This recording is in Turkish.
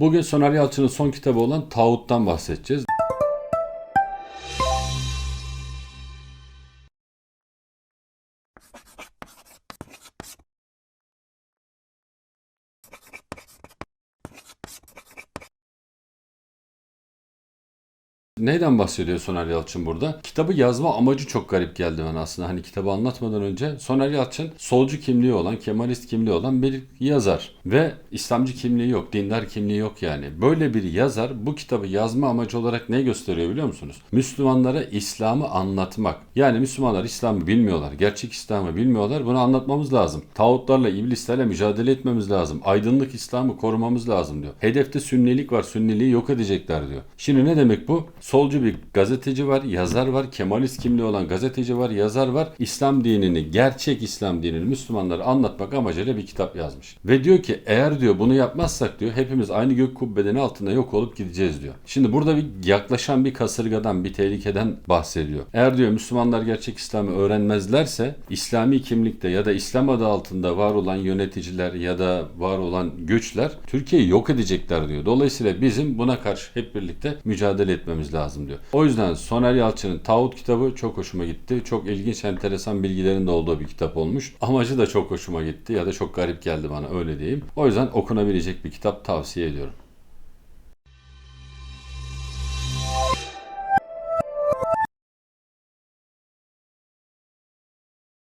Bugün Soner Yalçın'ın son kitabı olan Tağut'tan bahsedeceğiz. Neyden bahsediyor Soner Yalçın burada? Kitabı yazma amacı çok garip geldi bana aslında. Hani kitabı anlatmadan önce Soner Yalçın solcu kimliği olan, Kemalist kimliği olan bir yazar. Ve İslamcı kimliği yok, dindar kimliği yok yani. Böyle bir yazar bu kitabı yazma amacı olarak ne gösteriyor biliyor musunuz? Müslümanlara İslam'ı anlatmak. Yani Müslümanlar İslam'ı bilmiyorlar, gerçek İslam'ı bilmiyorlar. Bunu anlatmamız lazım. Tağutlarla, iblislerle mücadele etmemiz lazım. Aydınlık İslam'ı korumamız lazım diyor. Hedefte sünnilik var, sünniliği yok edecekler diyor. Şimdi ne demek bu? Solcu bir gazeteci var, yazar var, Kemalist kimliği olan gazeteci var, yazar var. İslam dinini, gerçek İslam dinini Müslümanlara anlatmak amacıyla bir kitap yazmış. Ve diyor ki eğer diyor bunu yapmazsak diyor hepimiz aynı gök kubbenin altında yok olup gideceğiz diyor. Şimdi burada bir yaklaşan bir kasırgadan, bir tehlikeden bahsediyor. Eğer diyor Müslümanlar gerçek İslam'ı öğrenmezlerse İslami kimlikte ya da İslam adı altında var olan yöneticiler ya da var olan güçler Türkiye'yi yok edecekler diyor. Dolayısıyla bizim buna karşı hep birlikte mücadele etmemiz lazım diyor. O yüzden Soner Yalçın'ın Tağut kitabı çok hoşuma gitti. Çok ilginç, enteresan bilgilerin de olduğu bir kitap olmuş. Amacı da çok hoşuma gitti ya da çok garip geldi bana öyle diyeyim. O yüzden okunabilecek bir kitap tavsiye ediyorum.